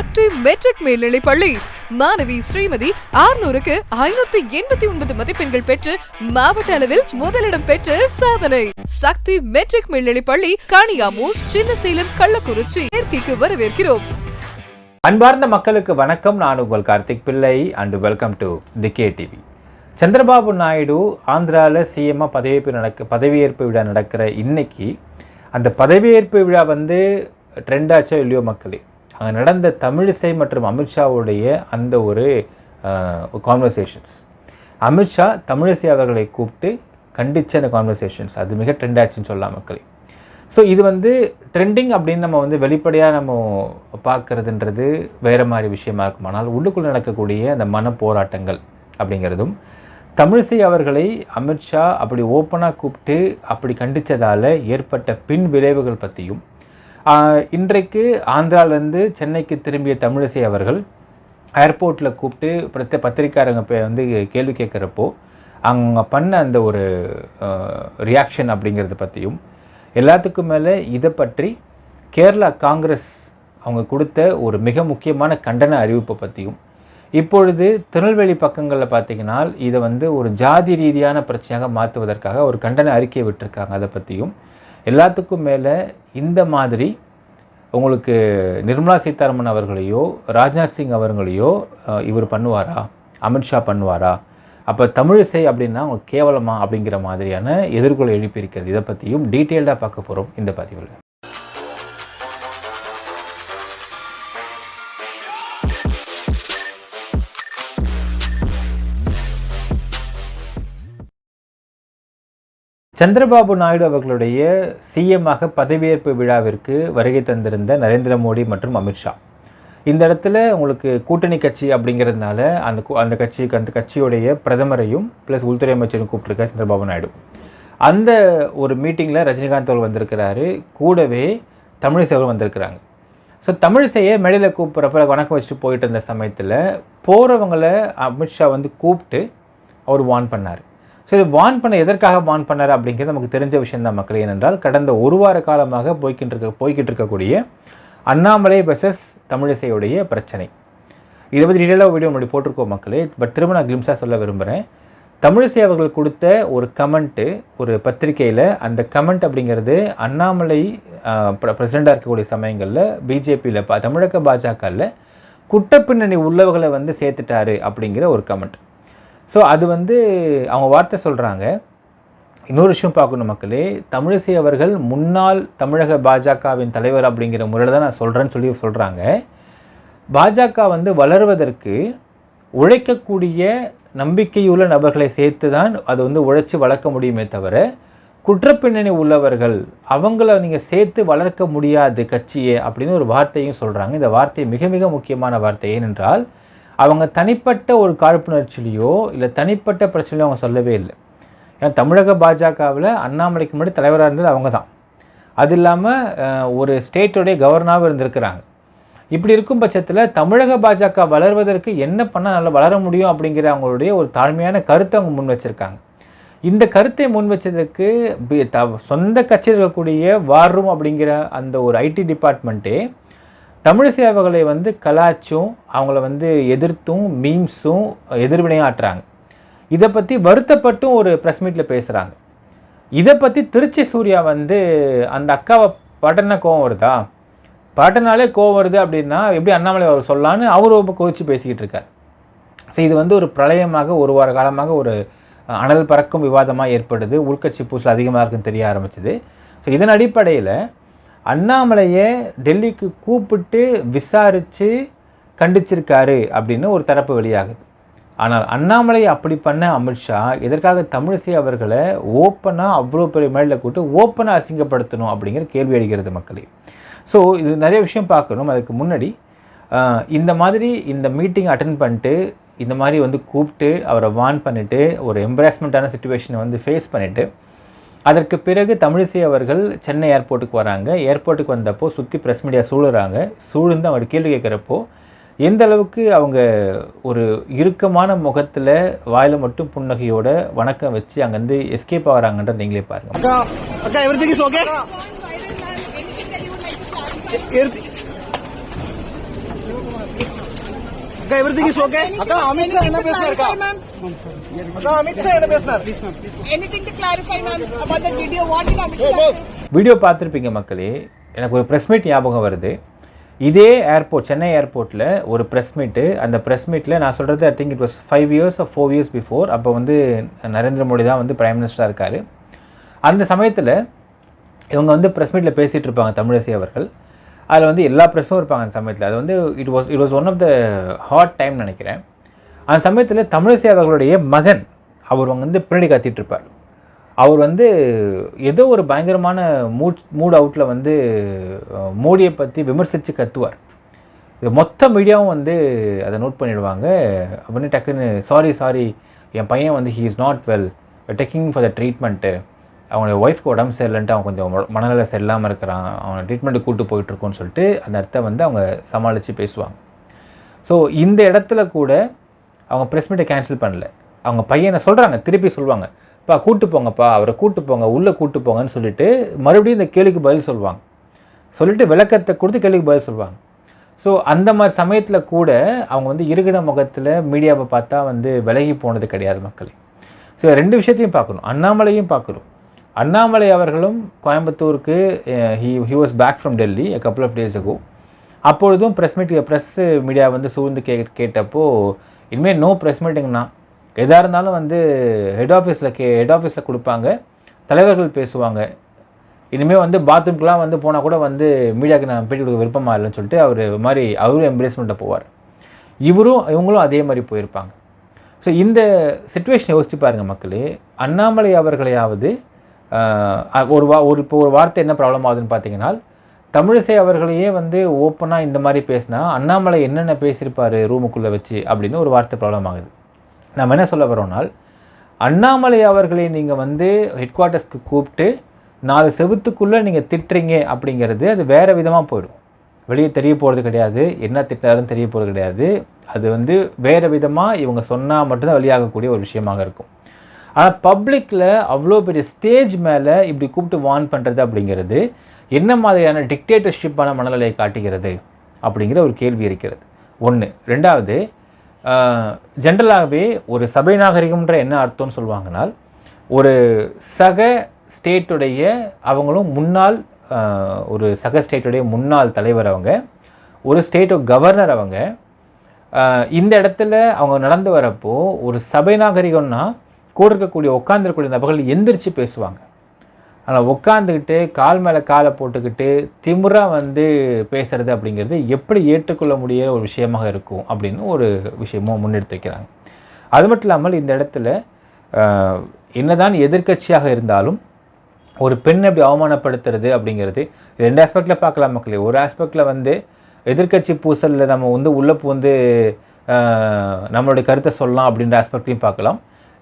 Active matric மேல்நிலை பள்ளி. மாணவி ஸ்ரீமதி ஆறுநூறுக்கு ஐநூத்தி எண்பத்தி ஒன்பது மதிப்பெண்கள் பெற்று மாவட்ட அளவில் முதலிடம் பெற்று சாதனை. சக்தி மெட்ரிக் மேல்நிலை பள்ளி காணியாமூர் சின்னசேலம் கள்ளக்குறிச்சி. சேர்க்கைக்கு வரவேற்கிறோம். அன்பார்ந்த மக்களுக்கு வணக்கம். நான் உங்கள் Karthik Pillai and welcome to the K TV Chandrababu Naidu ஆந்திராவில் சிஎம்மாக பதவியேற்பு நடக்க பதவியேற்பு விழா நடக்கிற இன்னைக்கு அந்த பதவியேற்பு விழா வந்து ட்ரெண்டாச்சோ இல்லையோ மக்களே? அங்கே நடந்த தமிழிசை மற்றும் அமித்ஷாவுடைய அந்த ஒரு கான்வர்சேஷன்ஸ் அமித்ஷா தமிழிசை அவர்களை கூப்பிட்டு கண்டித்த அந்த கான்வர்சேஷன்ஸ் அது மிக ட்ரெண்ட் ஆச்சுன்னு சொல்லலாம் மக்களை. ஸோ இது வந்து ட்ரெண்டிங் அப்படின்னு நம்ம வந்து வெளிப்படையாக நம்ம பார்க்குறதுன்றது வேறு மாதிரி விஷயமா இருக்கும். ஆனால் உள்ளுக்குள் நடக்கக்கூடிய அந்த மன போராட்டங்கள் அப்படிங்கிறதும் தமிழிசை அவர்களை அமித்ஷா அப்படி ஓப்பனாக கூப்பிட்டு அப்படி கண்டித்ததால் ஏற்பட்ட பின் விளைவுகள் பற்றியும் இன்றைக்கு ஆந்திராவிலேருந்து சென்னைக்கு திரும்பிய தமிழிசை அவர்கள் ஏர்போர்ட்டில் கூப்பிட்டு பிரத்த பத்திரிக்காரங்க வந்து கேள்வி கேட்குறப்போ அவங்க பண்ண அந்த ஒரு ரியாக்ஷன் அப்படிங்கிறத பற்றியும் எல்லாத்துக்கும் மேலே இதை பற்றி கேரளா காங்கிரஸ் அவங்க கொடுத்த ஒரு மிக முக்கியமான கண்டன அறிவிப்பை பற்றியும் இப்பொழுது திருநெல்வேலி பக்கங்களில் பார்த்தீங்கன்னா இதை வந்து ஒரு ஜாதி ரீதியான பிரச்சனையாக மாற்றுவதற்காக ஒரு கண்டன அறிக்கை விட்டுருக்காங்க. அதை பற்றியும் எல்லாத்துக்கும் மேலே இந்த மாதிரி உங்களுக்கு நிர்மலா சீதாராமன் அவர்களையோ ராஜ்நாத் சிங் அவர்களையோ இவர் பண்ணுவாரா? அமித்ஷா பண்ணுவாரா? அப்போ தமிழிசை அப்படின்னா அவங்க கேவலமா அப்படிங்கிற மாதிரியான எதிர்கொலை எழுப்பியிருக்கிறது. இதை பற்றியும் டீட்டெயில்டாக பார்க்க போகிறோம் இந்த பதிவில். சந்திரபாபு நாயுடு அவர்களுடைய சிஎம்மாக பதவியேற்பு விழாவிற்கு வருகை தந்திருந்த நரேந்திர மோடி மற்றும் அமித்ஷா இந்த இடத்துல உங்களுக்கு கூட்டணி கட்சி அப்படிங்கிறதுனால அந்த அந்த கட்சிக்கு அந்த கட்சியுடைய பிரதமரையும் ப்ளஸ் உள்துறை அமைச்சரும் கூப்பிட்டுருக்கார் சந்திரபாபு நாயுடு. அந்த ஒரு மீட்டிங்கில் ரஜினிகாந்த் அவர் வந்திருக்கிறாரு. கூடவே தமிழிசை வந்திருக்கிறாங்க. ஸோ தமிழிசையை மேடையில் கூப்பிட்றப்ப வணக்கம் வச்சுட்டு போயிட்டு இருந்த சமயத்தில் போகிறவங்களை அமித்ஷா வந்து கூப்பிட்டு அவர் வார்ன் பண்ணார். ஸோ இது வார்ன் பண்ண எதற்காக வார்ன் பண்ணார் அப்படிங்கிறது நமக்கு தெரிஞ்ச விஷயம் தான் மக்கள். ஏனென்றால் கடந்த ஒரு வார காலமாக போய்கிட்டு இருக்க போய்கிட்டு இருக்கக்கூடிய அண்ணாமலை பஸ்ஸஸ் தமிழிசையுடைய பிரச்சனை. இதை பற்றி டீட்டெயிலாக வீடியோ முன்னாடி போட்டிருக்கோம் மக்களே. பட் திரும்ப நான் கிளிம்ஸாக சொல்ல விரும்புகிறேன் தமிழிசை அவர்கள் கொடுத்த ஒரு கமெண்ட்டு ஒரு பத்திரிக்கையில் அந்த கமெண்ட் அப்படிங்கிறது அண்ணாமலை பிரசிடெண்ட்டாக இருக்கக்கூடிய சமயங்களில் பிஜேபியில் தமிழக பாஜகவில் குட்டப்பின்னணி உள்ளவர்களை வந்து சேர்த்துட்டாரு அப்படிங்கிற ஒரு கமெண்ட் ஸோ அது வந்து அவங்க வார்த்தை சொல்கிறாங்க இன்னொரு விஷயம் பார்க்கணும் மக்களே. தமிழிசை அவர்கள் முன்னாள் தமிழக பாஜகவின் தலைவர் அப்படிங்கிற முறையில் தான் நான் சொல்கிறேன்னு சொல்லி சொல்கிறாங்க பாஜக வந்து வளர்வதற்கு உழைக்கக்கூடிய நம்பிக்கையுள்ள நபர்களை சேர்த்து தான் அதை வந்து உழைச்சி வளர்க்க முடியுமே தவிர குற்றப்பின்னணி உள்ளவர்கள் அவங்கள நீங்கள் சேர்த்து வளர்க்க முடியாது கட்சியே அப்படின்னு ஒரு வார்த்தையும் சொல்கிறாங்க இந்த வார்த்தை மிக மிக முக்கியமான வார்த்தை. ஏனென்றால் அவங்க தனிப்பட்ட ஒரு காழ்ப்புணர்ச்சியிலையோ இல்லை தனிப்பட்ட பிரச்சனையோ அவங்க சொல்லவே இல்லை. ஏன்னா தமிழக பாஜகவில் அண்ணாமலைக்கு முன்னாடி தலைவராக இருந்தது அவங்க தான் அது இல்லாமல் ஒரு ஸ்டேட்டுடைய கவர்னராகவும் இருந்திருக்கிறாங்க. இப்படி இருக்கும் பட்சத்தில் தமிழக பாஜக வளர்வதற்கு என்ன பண்ணால் நல்லா வளர முடியும் அப்படிங்கிற அவங்களுடைய ஒரு தாழ்மையான கருத்தை அவங்க முன் வச்சுருக்காங்க. இந்த கருத்தை முன் வச்சதுக்கு த- சொந்த கட்சியில் இருக்கக்கூடிய வார்ரூம் அப்படிங்கிற அந்த ஒரு ஐடி டிபார்ட்மெண்ட்டே தமிழ் சேவகளை வந்து கலாச்சும் அவங்கள வந்து எதிர்த்தும் மீம்ஸும் எதிர்வினையும் ஆட்டுறாங்க. இதை பற்றி வருத்தப்பட்டும் ஒரு ப்ரெஸ் மீட்டில் பேசுகிறாங்க இதை பற்றி திருச்சி சூர்யா வந்து அந்த அக்காவை பட்டன கோவம் வருதா? பட்டனாலே கோவம் வருது அப்படின்னா எப்படி அண்ணாமலை அவர் சொல்லான்னு அவர் ரொம்ப கொதிச்சு பேசிக்கிட்டு இருக்கார். ஸோ இது வந்து ஒரு பிரளயமாக ஒரு வார காலமாக ஒரு அனல் பறக்கும் விவாதமாக ஏற்படுது. உள்கட்சி பூசல் அதிகமாக இருக்குன்னு தெரிய ஆரம்பிச்சது. ஸோ இதன் அடிப்படையில் அண்ணாமலையை டெல்லிக்கு கூப்பிட்டு விசாரித்து கண்டிச்சிருக்காரு அப்படின்னு ஒரு தரப்பு வெளியாகுது. ஆனால் அண்ணாமலை அப்படி பண்ண அமித்ஷா இதற்காக தமிழிசை அவர்களை ஓப்பனாக அவ்வளோ பெரிய மேடையில் கூப்பிட்டு ஓப்பனாக அசிங்கப்படுத்தணும் அப்படிங்கிற கேள்வி அடிக்கிறது மக்களே. ஸோ இது நிறைய விஷயம் பார்க்கணும். அதுக்கு முன்னாடி இந்த மாதிரி இந்த மீட்டிங் அட்டன் பண்ணிட்டு இந்த மாதிரி வந்து கூப்பிட்டு அவரை வார்ன் பண்ணிவிட்டு ஒரு எம்பாரஸ்மெண்ட்டான சுச்சுவேஷனை வந்து ஃபேஸ் பண்ணிவிட்டு அதற்கு பிறகு தமிழிசை அவர்கள் சென்னை ஏர்போர்ட்டுக்கு வராங்க. ஏர்போர்ட்டுக்கு வந்தப்போ சுற்றி ப்ரெஸ் மீடியா சூழுறாங்க. சூழ்ந்து அவங்க கேள்வி கேட்குறப்போ எந்த அளவுக்கு அவங்க ஒரு இறுக்கமான முகத்தில் வாயில் மட்டும் புன்னகையோட வணக்கம் வச்சு அங்கேருந்து எஸ்கேப் ஆகிறாங்கன்றது நீங்களே பாருங்கள் Okay, everything is okay? Akka, Amit Shah என்ன பேசினார் அக்கா? அக்கா, அமித் ஷா என்ன பேசினார்? Anything to clarify, ma'am, about the video? What did Amit Shah say? Video பார்த்துருப்பீங்க மக்களே எனக்கு ஒரு ப்ரெஸ் மீட் ஞாபகம் வருது இதே ஏர்போர்ட் சென்னை ஏர்போர்ட்டில் ஒரு ப்ரெஸ் மீட்டு அந்த ப்ரெஸ் மீட்டில் நான் சொல்கிறது I think it was five years of four years before அப்போ வந்து நரேந்திர மோடி தான் வந்து பிரைம் மினிஸ்டராக இருக்கார் அந்த சமயத்தில் இவங்க வந்து ப்ரெஸ் மீட்டில் பேசிகிட்டு இருப்பாங்க தமிழிசை அவர்கள் அதில் வந்து எல்லா ப்ரெஸ்ஸும் இருப்பாங்க அந்த சமயத்தில். அது வந்து it was it was one of the hot time நினைக்கிறேன். அந்த சமயத்தில் தமிழிசை அவர்களுடைய மகன் அவர் வந்து பின்னாடி காத்திட்டு இருப்பார். அவர் வந்து ஏதோ ஒரு பயங்கரமான மூட் மூட் அவுட்டில் வந்து மோடியை பற்றி விமர்சித்து கத்துவார். இது மொத்த மீடியாவும் வந்து அதை நோட் பண்ணிடுவாங்க. அப்படின்னு டக்குன்னு சாரி சாரி என் பையன் வந்து he is not well taking for the treatment அவனுடைய ஒய்ஃப்க்கு உடம்பு சரியில்லைன்ட்டு அவன் கொஞ்சம் மனநிலை மனநல சரியில்லாமல் இருக்கிறான். அவனை ட்ரீட்மெண்ட்டு கூட்டு போயிட்டுருக்கோன்னு சொல்லிட்டு அந்த இடத்த வந்து அவங்க சமாளித்து பேசுவாங்க. ஸோ இந்த இடத்துல கூட அவங்க ப்ரெஸ் மீட்டை கேன்சல் பண்ணல. அவங்க பையனை சொல்கிறாங்க திருப்பி சொல்லுவாங்க பா கூட்டு போங்கப்பா அவரை கூட்டு போங்க உள்ளே கூட்டு போங்கன்னு சொல்லிட்டு மறுபடியும் இந்த கேள்விக்கு பதில் சொல்லுவாங்க சொல்லிட்டு விளக்கத்தை கொடுத்து கேள்விக்கு பதில் சொல்லுவாங்க ஸோ அந்த மாதிரி சமயத்தில் கூட அவங்க வந்து இருகிட முகத்தில் மீடியாவை பார்த்தா வந்து விலகி போனது கிடையாது மக்களே. ஸோ ரெண்டு விஷயத்தையும் பார்க்கணும். அண்ணாமலையும் பார்க்கணும். அண்ணாமலை அவர்களும் கோயம்புத்தூருக்கு he he was back from Delhi a couple of days ago அப்பொழுதும் ப்ரெஸ் மீட் ப்ரெஸ் மீடியா வந்து சூழ்ந்து கே கேட்டப்போ இனிமேல் நோ ப்ரெஸ் மீட்டிங்னா எதாக இருந்தாலும் வந்து ஹெட் ஆஃபீஸில் கே ஹெட் ஆஃபீஸில் கொடுப்பாங்க. தலைவர்கள் பேசுவாங்க. இனிமேல் வந்து பாத்ரூம்க்குலாம் வந்து போனால் கூட வந்து மீடியாவுக்கு நான் பேட்டி கொடுக்க விருப்பமாக இல்லைன்னு சொல்லிட்டு அவர் மாதிரி அவரும் எம்ப்ரேஸ்மெண்ட்டை போவார். இவரும் இவங்களும் அதே மாதிரி போயிருப்பாங்க. ஸோ இந்த சுச்சுவேஷன் யோசிச்சு பாருங்கள் மக்களே. அண்ணாமலை அவர்களையாவது ஒரு வா ஒரு இப்போ ஒரு வார்த்தை என்ன ப்ராப்ளம் ஆகுதுன்னு பார்த்தீங்கன்னா தமிழிசை அவர்களையே வந்து ஓப்பனாக இந்த மாதிரி பேசினா அண்ணாமலை என்னென்ன பேசியிருப்பார் ரூமுக்குள்ளே வச்சு அப்படின்னு ஒரு வார்த்தை ப்ராப்ளம் ஆகுது. நம்ம என்ன சொல்ல வரோம்னால் அண்ணாமலை அவர்களை நீங்கள் வந்து ஹெட் குவார்ட்டர்ஸ்க்கு கூப்பிட்டு நாலு செவத்துக்குள்ளே நீங்கள் திட்டுறீங்க அப்படிங்கிறது அது வேறு விதமாக போயிடும். வெளியே தெரிய போகிறது கிடையாது என்ன திட்டாருன்னு தெரிய போகிறது கிடையாது. அது வந்து வேறு விதமாக இவங்க சொன்னால் மட்டும்தான் வெளியாகக்கூடிய ஒரு விஷயமாக இருக்கும். ஆனால் பப்ளிக்கில் அவ்வளோ பெரிய ஸ்டேஜ் மேலே இப்படி கூப்பிட்டு வார்ன் பண்ணுறது அப்படிங்கிறது என்ன மாதிரியான டிக்டேட்டர்ஷிப்பான மனநிலையை காட்டுகிறது அப்படிங்கிற ஒரு கேள்வி இருக்கிறது. ஒன்று ரெண்டாவது ஜென்ரலாகவே ஒரு சபை நாகரிகம்ன்ற என்ன அர்த்தம்னு சொல்லுவாங்கனால் ஒரு சக ஸ்டேட்டுடைய அவங்களும் முன்னாள் ஒரு சக ஸ்டேட்டுடைய முன்னாள் தலைவர் அவங்க ஒரு ஸ்டேட் கவர்னர் அவங்க இந்த இடத்துல அவங்க நடந்து வரப்போ ஒரு சபை நாகரிகம்னா கூட இருக்கக்கூடிய உட்காந்துருக்கக்கூடிய நபர்கள் எந்திரிச்சு பேசுவாங்க. ஆனால் உட்காந்துக்கிட்டு கால் மேலே காலை போட்டுக்கிட்டு திமுறாக வந்து பேசுறது அப்படிங்கிறது எப்படி ஏற்றுக்கொள்ள முடியாத ஒரு விஷயமாக இருக்கும் அப்படின்னு ஒரு விஷயமும் முன்னெடுத்து வைக்கிறாங்க. அது மட்டும் இல்லாமல் இந்த இடத்துல என்னதான் எதிர்க்கட்சியாக இருந்தாலும் ஒரு பெண் எப்படி அவமானப்படுத்துறது அப்படிங்கிறது ரெண்டு ஆஸ்பெக்டில் பார்க்கலாம் மக்களே. ஒரு ஆஸ்பெக்டில் வந்து எதிர்க்கட்சி பூசலில் நம்ம வந்து உள்ளே வந்து நம்மளுடைய கருத்தை சொல்லலாம் அப்படின்ற ஆஸ்பெக்ட்லையும் பார்க்கலாம்.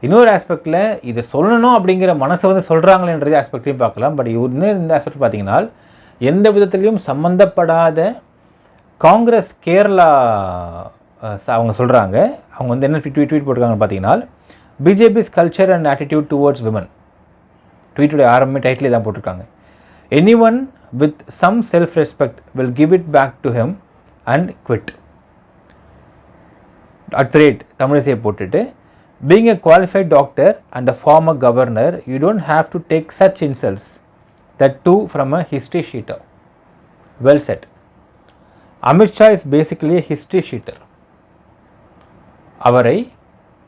இன்னொரு ஆஸ்பெக்டில் இதை சொல்லணும் அப்படிங்கிற மனசை வந்து சொல்கிறாங்களேன்றது ஆஸ்பெக்டையும் பார்க்கலாம். பட் இன்னும் இந்த ஆஸ்பெக்ட் பார்த்தீங்கன்னா எந்த விதத்துலையும் சம்மந்தப்படாத காங்கிரஸ் கேரளா அவங்க சொல்கிறாங்க அவங்க வந்து என்ன ட்வீட் ட்வீட் போட்டிருக்காங்கன்னு பார்த்தீங்கன்னா BJP's culture and attitude towards women ட்வீட்டுடைய ஆரம்பமே டைட்டிலே தான் போட்டிருக்காங்க. Any one with some self respect will give it back to him and quit at rate தமிழிசையை போட்டுட்டு being a qualified doctor and a former governor you don't have to take such insults that too from a history sheeter well said Amit Shah is basically a history sheeter அவரை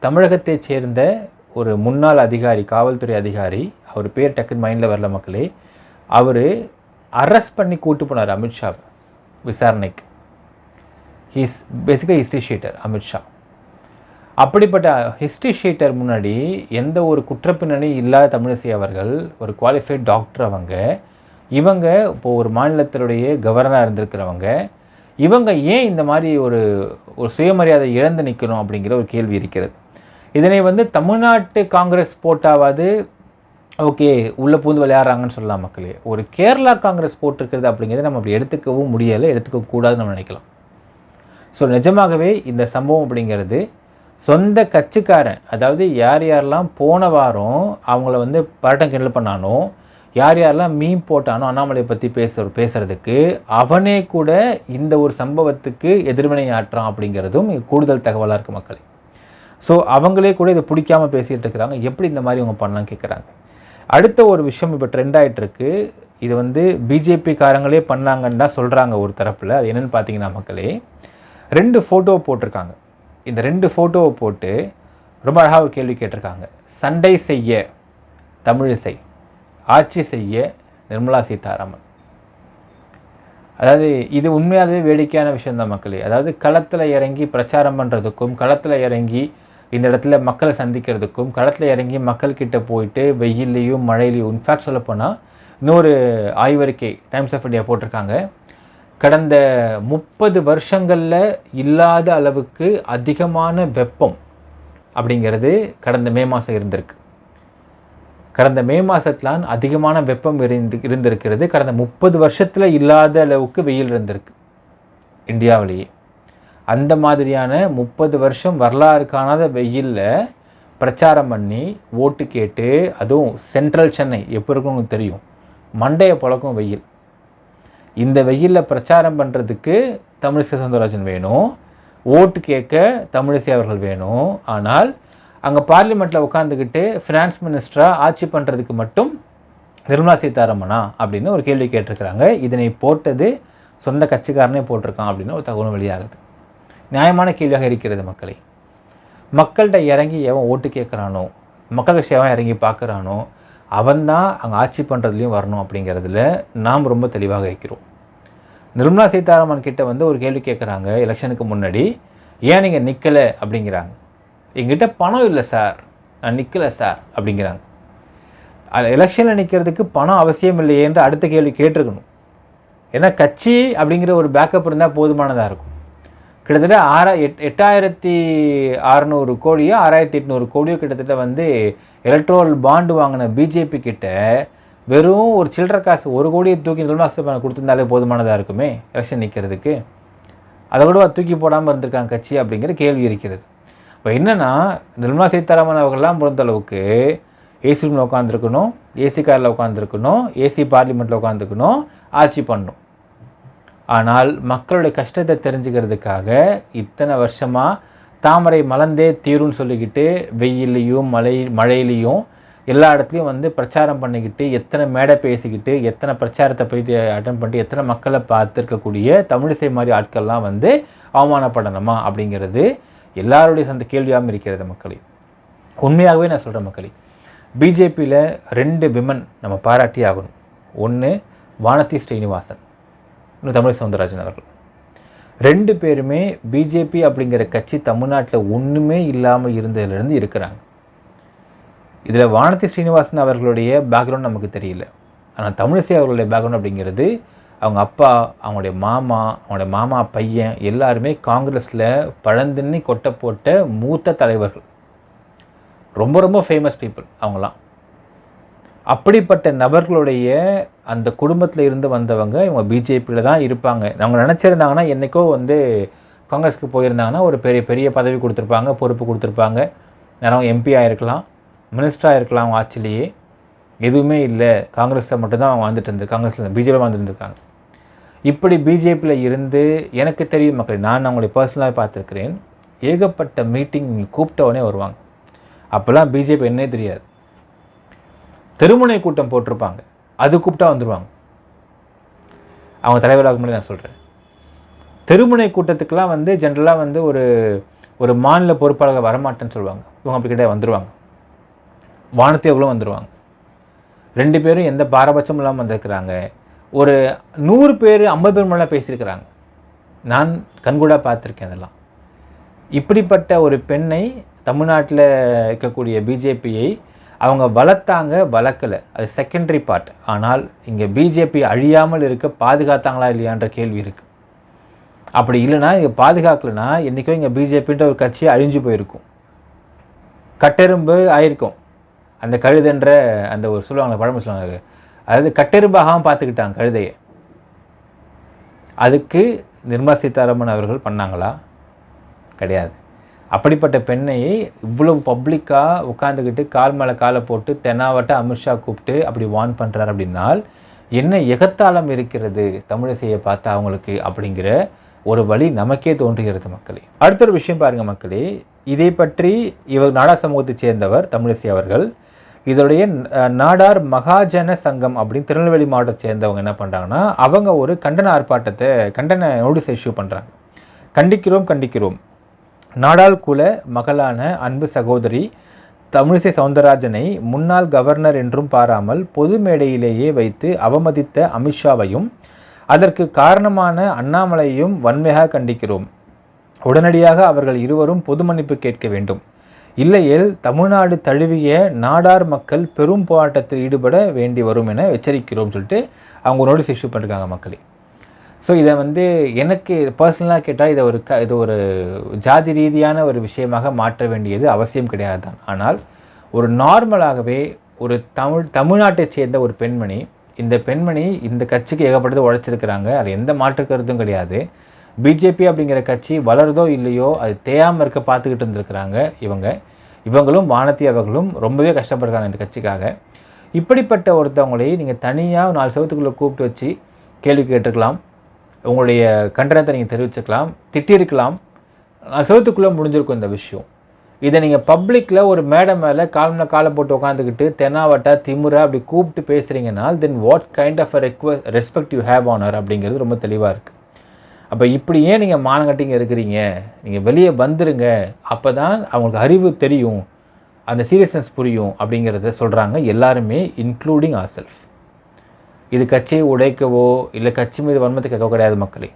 தமிழகத்தைச் சேர்ந்த ஒரு முன்னாள் அதிகாரி காவல்துறை அதிகாரி அவர் பேர் டக்குன்னு மைண்டில் வரல மக்களே அவர் அரெஸ்ட் பண்ணி கூட்டு போனார் அமித்ஷா விசாரணைக்கு. He's basically history sheeter Amit Shah அப்படிப்பட்ட ஹிஸ்ட்ரி ஷீட்டர் முன்னாடி எந்த ஒரு குற்றப்பின்னணி இல்லாத தமிழிசை அவர்கள் ஒரு குவாலிஃபைட் டாக்டர் அவங்க இவங்க இப்போ ஒரு மாநிலத்தினுடைய கவர்னராக இருந்திருக்கிறவங்க இவங்க ஏன் இந்த மாதிரி ஒரு ஒரு சுயமரியாதை இழந்து நிற்கணும் அப்படிங்கிற ஒரு கேள்வி இருக்கிறது. இதனை வந்து தமிழ்நாட்டு காங்கிரஸ் போட்டாவது ஓகே உள்ளே பூந்து விளையாடுறாங்கன்னு சொல்லலாம் மக்களே. ஒரு கேரளா காங்கிரஸ் போட்டிருக்கிறது அப்படிங்கிறத நம்ம அப்படி எடுத்துக்கவும் முடியலை எடுத்துக்க கூடாதுன்னு நம்ம நினைக்கலாம். ஸோ நிஜமாகவே இந்த சம்பவம் அப்படிங்கிறது சொந்த கட்சிக்காரன் அதாவது யார் யாரெல்லாம் போன வாரம் அவங்கள வந்து பரட்டம் கிண்டல் பண்ணானோ யார் யாரெல்லாம் மீன் போட்டானோ அண்ணாமலையை பற்றி பேச பேசுகிறதுக்கு அவனே கூட இந்த ஒரு சம்பவத்துக்கு எதிர்வினை ஆற்றான் அப்படிங்கிறதும் கூடுதல் தகவலாக இருக்குது மக்களே. ஸோ அவங்களே கூட இதை பிடிக்காம பேசிகிட்டு இருக்கிறாங்க. எப்படி இந்த மாதிரி இவங்க பண்ணலாம் கேட்குறாங்க அடுத்த ஒரு விஷயம் இப்போ ட்ரெண்ட் ஆகிட்டுருக்கு இது வந்து பிஜேபி காரங்களே பண்ணாங்கன்னு தான் சொல்கிறாங்க ஒரு தரப்பில். அது என்னென்னு பார்த்தீங்கன்னா மக்களே ரெண்டு ஃபோட்டோ போட்டிருக்காங்க. இந்த ரெண்டு ஃபோட்டோவை போட்டு ரொம்ப அழகாக ஒரு கேள்வி கேட்டிருக்காங்க. சண்டை செய்ய தமிழிசை ஆட்சி செய்ய நிர்மலா சீதாராமன். அதாவது இது உண்மையாகவே வேடிக்கையான விஷயம்தான் மக்களே. அதாவது களத்தில் இறங்கி பிரச்சாரம் பண்ணுறதுக்கும் களத்தில் இறங்கி இந்த இடத்துல மக்களை சந்திக்கிறதுக்கும் களத்தில் இறங்கி மக்கள்கிட்ட போயிட்டு வெயில்லையும் மழையிலையும் இன்ஃபேக்ட் சொல்லப்போனால் இன்னொரு ஆய்வறிக்கை டைம்ஸ் ஆஃப் இந்தியா போட்டிருக்காங்க. கடந்த முப்பது வருஷங்களில் இல்லாத அளவுக்கு அதிகமான வெப்பம் அப்படிங்கிறது கடந்த மே மாதம் இருந்திருக்கு. கடந்த மே மாதத்துலான் அதிகமான வெப்பம் இருந்து இருந்திருக்கிறது. கடந்த முப்பது வருஷத்தில் இல்லாத அளவுக்கு வெயில் இருந்திருக்கு இந்தியாவிலேயே. அந்த மாதிரியான முப்பது வருஷம் வரலாறு காணாத வெயிலில் பிரச்சாரம் பண்ணி ஓட்டு கேட்டு அதுவும் சென்ட்ரல் சென்னை எப்போ இருக்கும் தெரியும். மண்டையை பழக்கம் வெயில். இந்த வெயிலில் பிரச்சாரம் பண்ணுறதுக்கு தமிழிசை சவுந்தரராஜன் வேணும். ஓட்டு கேட்க தமிழிசை அவர்கள் வேணும். ஆனால் அங்கே பார்லிமெண்ட்டில் உட்காந்துக்கிட்டு ஃபினான்ஸ் மினிஸ்டராக ஆட்சி பண்ணுறதுக்கு மட்டும் நிர்மலா சீதாராமனா அப்படின்னு ஒரு கேள்வி கேட்டிருக்கிறாங்க. இதனை போட்டது சொந்த கட்சிக்காரனே போட்டிருக்கான் அப்படின்னு ஒரு தகவல் வெளியாகுது. நியாயமான கேள்வியாக இருக்கிறது மக்களை. மக்கள்கிட்ட இறங்கி எவன் ஓட்டு கேட்குறானோ மக்கள் கட்சி எவன் இறங்கி பார்க்குறானோ அவன் தான் அங்கே ஆட்சி பண்ணுறதுலையும் வரணும் அப்படிங்கிறதுல நாம் ரொம்ப தெளிவாக இருக்கிறோம். நிர்மலா சீதாராமன் கிட்ட வந்து ஒரு கேள்வி கேட்குறாங்க எலெக்ஷனுக்கு முன்னாடி. ஏன் நீங்கள் நிற்கலை அப்படிங்கிறாங்க. எங்கிட்ட பணம் இல்லை சார். நான் நிற்கலை சார் அப்படிங்கிறாங்க. எலெக்ஷனில் நிற்கிறதுக்கு பணம் அவசியம் இல்லையேன்ற அடுத்த கேள்வி கேட்டிருக்கணும். ஏன்னா கட்சி அப்படிங்கிற ஒரு பேக்கப் இருந்தால் போதுமானதாக இருக்கும். கிட்டத்தட்ட ஆற எட் எட்டாயிரத்தி அறநூறு கோடியோ ஆறாயிரத்தி எட்நூறு கோடியோ கிட்டத்தட்ட வந்து எலக்ட்ரோல் பாண்டு வாங்கின பிஜேபி கிட்ட வெறும் ஒரு சில்லற காசு ஒரு கோடியை தூக்கி நிர்மலா சீதாராமன் கொடுத்துருந்தாலே போதுமானதாக இருக்குமே? எலெக்ஷன் நிற்கிறதுக்கு அதை கூட தூக்கி போடாமல் இருந்திருக்காங்க கட்சி அப்படிங்கிற கேள்வி இருக்கிறது. இப்போ என்னென்னா நிர்மலா சீதாராமன் அவர்கள்லாம் பொறுத்தளவுக்கு ஏசி ரூமில் உட்காந்துருக்கணும் ஏசி காரில் உட்காந்துருக்கணும் ஏசி பார்லிமெண்ட்டில் உட்காந்துருக்கணும் ஆட்சி பண்ணணும். ஆனால் மக்களுடைய கஷ்டத்தை தெரிஞ்சுக்கிறதுக்காக இத்தனை வருஷமாக தாமரை மலர்ந்தே தீரும்னு சொல்லிக்கிட்டு வெயில்லையும் மழை மழையிலையும் எல்லா இடத்துலையும் வந்து பிரச்சாரம் பண்ணிக்கிட்டு எத்தனை மேடை பேசிக்கிட்டு எத்தனை பிரச்சாரத்தை போயிட்டு அட்டன் பண்ணிட்டு எத்தனை மக்களை பார்த்துருக்கக்கூடிய தமிழிசை மாதிரி ஆட்கள்லாம் வந்து அவமானப்படணுமா அப்படிங்கிறது எல்லாருடைய சந்த கேள்வியாகவும் இருக்கிறது மக்களே. உண்மையாகவே நான் சொல்கிறேன் மக்களே பிஜேபியில் ரெண்டு விமன் நம்ம பாராட்டி ஆகணும். ஒன்று வானதி ஸ்ரீனிவாசன். தமிழ் சவுந்தரராஜன் அவர்கள். ரெண்டு பேருமே பிஜேபி அப்படிங்கிற கட்சி தமிழ்நாட்டில் ஒன்றுமே இல்லாமல் இருந்ததுலேருந்து இருக்கிறாங்க. இதில் வானதி ஸ்ரீனிவாசன் அவர்களுடைய பேக்ரவுண்ட் நமக்கு தெரியல. ஆனால் தமிழிசை அவர்களுடைய பேக்ரவுண்ட் அப்படிங்கிறது அவங்க அப்பா அவங்களுடைய மாமா அவங்களுடைய மாமா பையன் எல்லாருமே காங்கிரஸில் பழந்தின்னி கொட்டை போட்ட மூத்த தலைவர்கள். ரொம்ப ரொம்ப ஃபேமஸ் பீப்புள் அவங்களாம் அப்படிப்பட்ட நபர்களுடைய அந்த குடும்பத்தில் இருந்து வந்தவங்க இவங்க பிஜேபியில் தான் இருப்பாங்க. அவங்க நினச்சிருந்தாங்கன்னா என்றைக்கோ வந்து காங்கிரஸுக்கு போயிருந்தாங்கன்னா ஒரு பெரிய பெரிய பதவி கொடுத்துருப்பாங்க பொறுப்பு கொடுத்துருப்பாங்க. நேரம் எம்பி இருக்கலாம் மினிஸ்டராக இருக்கலாம் அவங்க ஆட்சிலேயே எதுவுமே இல்லை. காங்கிரஸில் மட்டும்தான் அவங்க வந்துட்டு இருந்து காங்கிரஸில் பிஜேபியில் வந்துருந்துருக்காங்க இப்படி பிஜேபியில் இருந்து எனக்கு தெரியும் மக்கள் நான் அவங்களுடைய பர்சனலாக பார்த்துருக்கிறேன். ஏகப்பட்ட மீட்டிங் கூப்பிட்ட உடனே வருவாங்க. அப்போல்லாம் பிஜேபி என்னே தெரியாது. தெருமுனை கூட்டம் போட்டிருப்பாங்க. அது கூப்பிட்டா வந்துடுவாங்க அவங்க தலைவராக முன்னாடி நான் சொல்கிறேன் தெருமுனை கூட்டத்துக்கெலாம் வந்து ஜென்ரலாக வந்து ஒரு ஒரு மாநில பொறுப்பாளர்கள் வரமாட்டேன்னு சொல்லுவாங்க. இவங்க அப்படி கிட்டே வந்துடுவாங்க வானத்தை வந்துடுவாங்க ரெண்டு பேரும் எந்த பாரபட்சமும் இல்லாமல் வந்திருக்கிறாங்க. ஒரு நூறு பேர் ஐம்பது பேர் மேலே பேசியிருக்கிறாங்க. நான் கண்கூடாக பார்த்துருக்கேன் அதெல்லாம். இப்படிப்பட்ட ஒரு பெண்ணை தமிழ்நாட்டில் இருக்கக்கூடிய பிஜேபியை அவங்க வளர்த்தாங்க வளர்க்கலை. அது செகண்டரி பார்ட் ஆனால் இங்கே பிஜேபி அழியாமல் இருக்க பாதுகாத்தாங்களா இல்லையான்ற கேள்வி இருக்குது அப்படி இல்லைன்னா இங்கே பாதுகாக்கலைன்னா என்றைக்கோ இங்கே பிஜேபின்ற ஒரு கட்சி அழிஞ்சு போயிருக்கும். கட்டெரும்பு ஆயிருக்கும். அந்த கழுதுன்ற அந்த ஒரு சொல்லுவாங்க பழமொழி சொல்லுவாங்க. அதாவது கட்டெரும்பாகவும் பார்த்துக்கிட்டாங்க கழுதையை. அதுக்கு நிர்மலா சீதாராமன் அவர்கள் பண்ணாங்களா? கிடையாது. அப்படிப்பட்ட பெண்ணை இவ்வளவு பப்ளிக்காக உட்காந்துக்கிட்டு கால் மேலே காலை போட்டு தென்னாவட்ட அமித்ஷா கூப்பிட்டு அப்படி வார்ன் பண்ணுறாரு அப்படின்னால் என்ன எகத்தாளம் இருக்கிறது தமிழிசையை பார்த்தா அவங்களுக்கு அப்படிங்கிற ஒரு வழி நமக்கே தோன்றுகிறது மக்களே. அடுத்த ஒரு விஷயம் பாருங்கள் மக்களே இதை பற்றி இவர் நாடா சமூகத்தைச் சேர்ந்தவர் தமிழிசை அவர்கள். இதோடைய நாடார் மகாஜன சங்கம் அப்படின்னு திருநெல்வேலி மாவட்டத்தை சேர்ந்தவங்க என்ன பண்ணுறாங்கன்னா அவங்க ஒரு கண்டன ஆர்ப்பாட்டத்தை கண்டன நோட்டீஸ் இஷ்யூ பண்ணுறாங்க கண்டிக்கிறோம் கண்டிக்கிறோம். நாடாள் குல மகளான அன்பு சகோதரி தமிழிசை சவுந்தரராஜனை முன்னாள் கவர்னர் என்றும் பாராமல் பொது மேடையிலேயே வைத்து அவமதித்த அமித்ஷாவையும் அதற்கு காரணமான அண்ணாமலையும் வன்மையாக கண்டிக்கிறோம். உடனடியாக அவர்கள் இருவரும் பொது மன்னிப்பு கேட்க வேண்டும். இல்லையேல் தமிழ்நாடு தழுவிய நாடார் மக்கள் பெரும் போராட்டத்தில் ஈடுபட வேண்டி வரும் என எச்சரிக்கிறோம் சொல்லிட்டு அவங்க நோட்டீஸ் இஷ்யூ பண்ணிருக்காங்க மக்களே. ஸோ இதை வந்து எனக்கு பர்சனலாக கேட்டால் இதை ஒரு க இது ஒரு ஜாதி ரீதியான ஒரு விஷயமாக மாற்ற வேண்டியது அவசியம் கிடையாது தான் ஆனால் ஒரு நார்மலாகவே ஒரு தமிழ் தமிழ்நாட்டை சேர்ந்த ஒரு பெண்மணி இந்த பெண்மணி இந்த கட்சிக்கு ஏகப்பட்டது உழைச்சிருக்கிறாங்க. அது எந்த மாற்று கருத்தும் கிடையாது. பிஜேபி அப்படிங்கிற கட்சி வளருதோ இல்லையோ அது தேயாமல் இருக்க பார்த்துக்கிட்டு இருந்திருக்கிறாங்க இவங்க. இவங்களும் வானதி அவர்களும் ரொம்பவே கஷ்டப்படுறாங்க இந்த கட்சிக்காக. இப்படிப்பட்ட ஒருத்தவங்களையும் நீங்கள் தனியாக நாலு சவத்துக்குள்ளே கூப்பிட்டு வச்சு கேள்வி கேட்டிருக்கலாம். உங்களுடைய கண்டனத்தை நீங்கள் தெரிவிச்சுக்கலாம் திட்டிருக்கலாம் நான் செவத்துக்குள்ளே முடிஞ்சிருக்கும் இந்த விஷயம். இதை நீங்கள் பப்ளிக்கில் ஒரு மேடை மேலே கால் காலை போட்டு உட்காந்துக்கிட்டு தென்னாவட்டா திமுறை அப்படி கூப்பிட்டு பேசுகிறீங்கன்னா then what kind of a request respect you have honour அப்படிங்கிறது ரொம்ப தெளிவாக இருக்குது அப்போ இப்படி ஏன் நீங்கள் மானங்கட்டிங்க இருக்கிறீங்க? நீங்கள் வெளியே வந்துருங்க. அப்போ தான் அவங்களுக்கு அறிவு தெரியும். அந்த சீரியஸ்னஸ் புரியும் அப்படிங்கிறத சொல்கிறாங்க எல்லாருமே இன்க்ளூடிங் ஆர் செல்ஃப் இது கட்சியை உடைக்கவோ இல்லை கட்சி மீது வன்மத்தை கேட்கவோ கிடையாது மக்களே.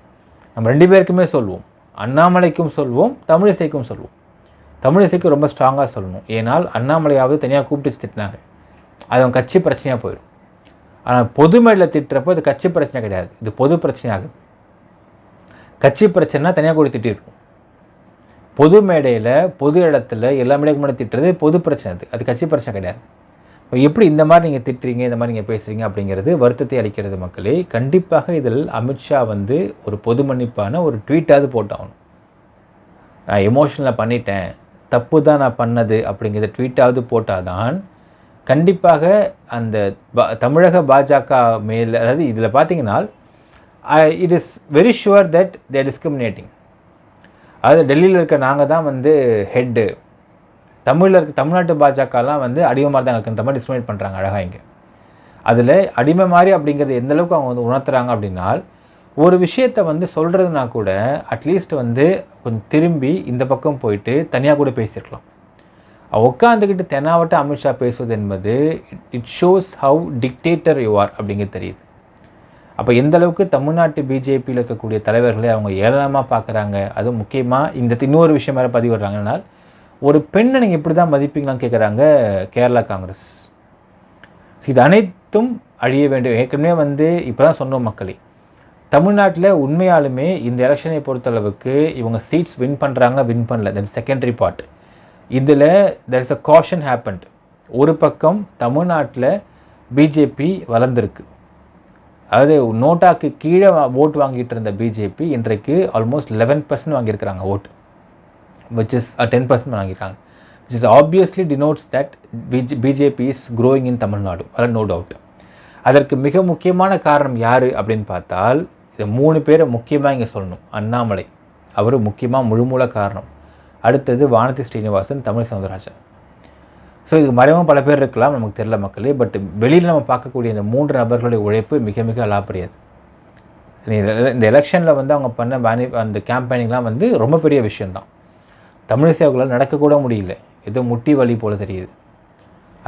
நம்ம ரெண்டு பேருக்குமே சொல்வோம். அண்ணாமலைக்கும் சொல்வோம் தமிழிசைக்கும் சொல்வோம். தமிழிசைக்கு ரொம்ப ஸ்ட்ராங்காக சொல்லணும். ஏனால் அண்ணாமலையாவது தனியாக கூப்பிட்டு திட்டினாங்க. அது அவன் கட்சி பிரச்சனையாக போயிடும். ஆனால் பொது மேடையில் திட்டுறப்போ இது கட்சி பிரச்சனை கிடையாது. இது பொது பிரச்சனை ஆகுது கட்சி பிரச்சனைனா தனியாக கூட திட்டிருக்கும் பொது மேடையில் பொது இடத்துல எல்லா மேடைக்கு முன்னாடி திட்டுறது பொது பிரச்சனை அது. அது கட்சி பிரச்சனை கிடையாது. எப்படி இந்த மாதிரி நீங்கள் திட்டுறீங்க இந்த மாதிரி நீங்கள் பேசுகிறீங்க அப்படிங்கிறது வருத்தத்தை அளிக்கிறது மக்களே. கண்டிப்பாக இதில் அமித்ஷா வந்து ஒரு பொது மன்னிப்பான ஒரு ட்வீட்டாவது போட்டாகணும். நான் எமோஷனலாக பண்ணிட்டேன் தப்பு தான் நான் பண்ணது அப்படிங்கிறத ட்வீட்டாவது போட்டால் தான் கண்டிப்பாக அந்த பா தமிழக பாஜக மேல் அதாவது இதில் பார்த்தீங்கன்னா it is very sure that they discriminating அதாவது டெல்லியில் இருக்க நாங்கள் தான் வந்து ஹெட்டு தமிழில் இருக்க தமிழ்நாட்டு பாஜகலாம் வந்து அடிமை மாதிரி தான் இருக்குன்ற மாதிரி டிஸ்கிரிமினேட் பண்ணுறாங்க அழகாக இங்கே. அதில் அடிமை மாதிரி அப்படிங்கிறது எந்த அளவுக்கு அவங்க வந்து உணர்த்துறாங்க அப்படின்னா ஒரு விஷயத்தை வந்து சொல்கிறதுனா கூட அட்லீஸ்ட் வந்து கொஞ்சம் திரும்பி இந்த பக்கம் போயிட்டு தனியாக கூட பேசியிருக்கலாம். உட்காந்துக்கிட்டு தென்னாவட்ட அமித்ஷா பேசுவது என்பது it shows how dictator you are அப்படிங்கிறது தெரியுது. அப்போ எந்த அளவுக்கு தமிழ்நாட்டு பிஜேபியில் இருக்கக்கூடிய தலைவர்களை அவங்க ஏளனமாக பார்க்குறாங்க அதுவும் முக்கியமாக இந்த இன்னொரு விஷயம் வேறு பதிவிடுறாங்கன்னா ஒரு பெண்ணை நீங்கள் இப்படி தான் மதிப்பீங்களான்னு கேட்குறாங்க கேரளா காங்கிரஸ். இது அனைத்தும் அழிய வேண்டும். ஏற்கனவே வந்து இப்போ தான் சொன்னோம் மக்களே தமிழ்நாட்டில் உண்மையாலுமே இந்த எலெக்ஷனை பொறுத்தளவுக்கு இவங்க சீட்ஸ் வின் பண்ணுறாங்க வின் பண்ணல. தென் செகண்டரி பார்ட் இதில் there is a caution happened ஒரு பக்கம் தமிழ்நாட்டில் பிஜேபி வளர்ந்துருக்கு. அதாவது நோட்டாக்கு கீழே ஓட்டு வாங்கிட்டு இருந்த பிஜேபி இன்றைக்கு ஆல்மோஸ்ட் லெவன் பர்சன்ட் வாங்கியிருக்கிறாங்க ஓட்டு விச் இஸ் டென் பர்சன்ட் வாங்கிட்டாங்க which is obviously denotes that BJ BJP is growing in Tamil Nadu அதில் நோ டவுட் அதற்கு மிக முக்கியமான காரணம் யார் அப்படின்னு பார்த்தால் இதை மூணு பேரை முக்கியமாக இங்கே சொல்லணும். அண்ணாமலை. அவர் முக்கியமாக முழுமூல காரணம். அடுத்தது வானதி ஸ்ரீனிவாசன் தமிழ் சவுந்தரராஜன். ஸோ இதுக்கு மறைமுகம் பல பேர் இருக்கலாம் நமக்கு தெரியல மக்களே பட் வெளியில் நம்ம பார்க்கக்கூடிய இந்த மூன்று நபர்களுடைய உழைப்பு மிக மிக அலாப்பரியது இந்த- இந்த எலெக்ஷனில் வந்து அவங்க பண்ண மேனி அந்த கேம்பெயினிங்லாம் வந்து ரொம்ப பெரிய விஷயம்தான். தமிழிசை அவங்களால் நடக்கக்கூட முடியல. ஏதோ முட்டி வலி போல் தெரியுது.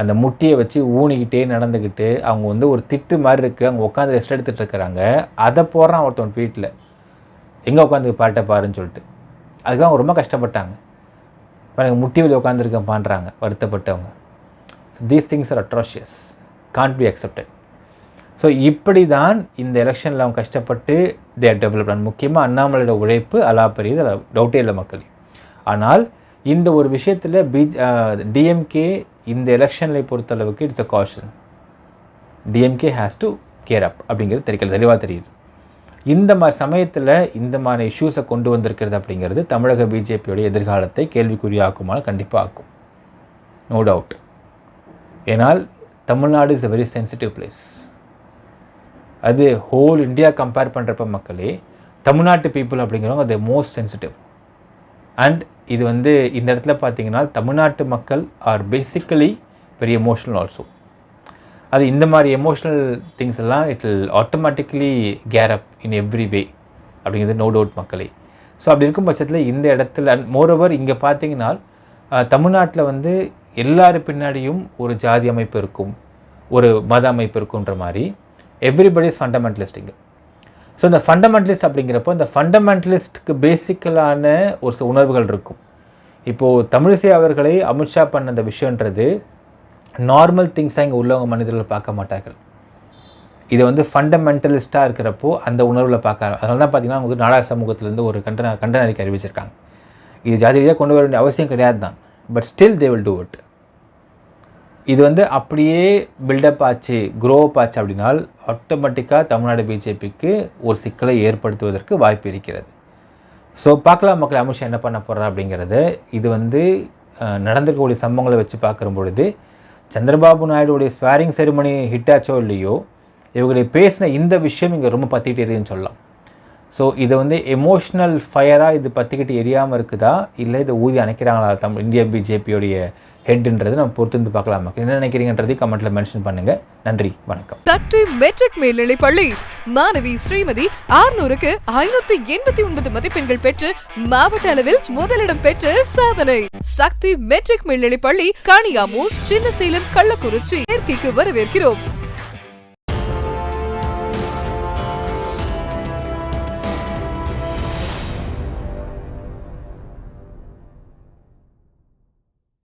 அந்த முட்டியை வச்சு ஊனிக்கிட்டே நடந்துக்கிட்டு அவங்க வந்து ஒரு திட்டு மாதிரி இருக்குது அவங்க உட்காந்து ரெஸ்ட் எடுத்துகிட்டு இருக்கிறாங்க. அதை போடுறான் ஒருத்தவன் வீட்டில் எங்கே உட்காந்து பாட்டை பாருன்னு சொல்லிட்டு. அதுக்கு அவங்க ரொம்ப கஷ்டப்பட்டாங்க. இப்போ எனக்கு முட்டி வலி உட்காந்துருக்கேன் பண்ணுறாங்க வருத்தப்பட்டவங்க. These things are atrocious can't be accepted so இப்படி தான் இந்த எலெக்ஷனில் அவங்க கஷ்டப்பட்டு தேர் டெவலப்மெண்ட் முக்கியமாக அண்ணாமலையோட உழைப்பு அலா பெரியது டவுட்டே இல்லை மக்கள். ஆனால் இந்த ஒரு விஷயத்தில் பிஜ் டிஎம்கே இந்த எலெக்ஷனில் பொறுத்தளவுக்கு it's a caution DMK has to care up அப்படிங்கிறது தெரியல தெளிவாக தெரியுது. இந்த மாதிரி சமயத்தில் இந்த மாதிரி இஷ்யூஸை கொண்டு வந்திருக்கிறது அப்படிங்கிறது தமிழக பிஜேபியோட எதிர்காலத்தை கேள்விக்குறியாக்குமான கண்டிப்பாக ஆக்கும். நோ டவுட் ஏனால் Tamil Nadu is a very sensitive place அது ஹோல் இந்தியா கம்பேர் பண்ணுறப்ப மக்களே தமிழ்நாட்டு பீப்புள் அப்படிங்கிறவங்க அது மோஸ்ட் சென்சிட்டிவ் அண்ட் இது வந்து இந்த இடத்துல பார்த்தீங்கன்னா தமிழ்நாட்டு மக்கள் are basically very emotional also அது இந்த மாதிரி எமோஷ்னல் திங்ஸ் எல்லாம் it will automatically care up in every way அப்படிங்கிறது நோ டவுட் மக்களே. ஸோ அப்படி இருக்கும் பட்சத்தில் இந்த இடத்துல மோரோவர் இங்கே பார்த்தீங்கன்னா தமிழ்நாட்டில் வந்து எல்லாரு பின்னாடியும் ஒரு ஜாதி அமைப்பு இருக்கும் ஒரு மத அமைப்பு இருக்குன்ற மாதிரி. எவ்ரிபடி இஸ் ஃபண்டமெண்டலிஸ்ட் இங்கே. ஸோ இந்த ஃபண்டமெண்டலிஸ்ட் அப்படிங்கிறப்போ இந்த ஃபண்டமெண்டலிஸ்ட்க்கு பேசிக்கலான ஒரு சில உணர்வுகள் இருக்கும். இப்போது தமிழிசை அவர்களை அமித்ஷா பண்ண அந்த விஷயன்றது நார்மல் திங்ஸாக இங்கே உள்ளவங்க மனிதர்கள் பார்க்க மாட்டார்கள். இதை வந்து ஃபண்டமெண்டலிஸ்ட்டாக இருக்கிறப்போ அந்த உணர்வில் பார்க்க அதனால தான் பார்த்தீங்கன்னா உங்களுக்கு நாடக சமூகத்திலேருந்து ஒரு கண்டன கண்டன அறிக்கை அறிவிச்சிருக்காங்க. இது ஜாதி ரீதியாக கொண்டு வர வேண்டிய அவசியம் கிடையாது தான் but still they will do it இது வந்து அப்படியே பில்டப் ஆச்சு க்ரோ அப் ஆச்சு அப்படின்னால் ஆட்டோமேட்டிக்காக தமிழ்நாடு பிஜேபிக்கு ஒரு சிக்கலை ஏற்படுத்துவதற்கு வாய்ப்பு இருக்கிறது. ஸோ பார்க்கலாம் மக்கள் அமித்ஷா என்ன பண்ண போகிறார் அப்படிங்கிறது. இது வந்து நடந்திருக்கக்கூடிய சம்பவங்களை வச்சு பார்க்குற பொழுது சந்திரபாபு நாயுடுடைய ஸ்வேரிங் செரிமனி ஹிட் ஆச்சோ இல்லையோ இவங்களை பேசின இந்த விஷயம் இங்கே ரொம்ப பற்றிக்கிட்டு இருக்குதுன்னு சொல்லலாம். ஸோ இது வந்து எமோஷ்னல் ஃபயராக இது பற்றிக்கிட்டு எரியாமல் இருக்குதா? இல்லை இதை ஊதி அணைக்கிறாங்களா தமிழ் இந்தியா பிஜேபியோடைய ஹெட்ன்றது நம்ம பொறுத்து வந்து பார்க்கலாம் மக்கள். என்ன நினைக்கிறீங்கன்றதையும் கமெண்ட்ல மென்ஷன் பண்ணுங்க. நன்றி வணக்கம். சக்தி மெட்ரிக் மேல்நிலை பள்ளி. மாணவி ஸ்ரீமதி ஆறுநூறுக்கு ஐநூத்தி எண்பத்தி ஒன்பது மதிப்பெண்கள் பெற்று மாவட்ட அளவில் முதலிடம் பெற்று சாதனை. சக்தி மெட்ரிக் மேல்நிலை பள்ளி காணியாமூர் சின்னசேலம் கள்ளக்குறிச்சி சேர்க்கைக்கு வரவேற்கிறோம்.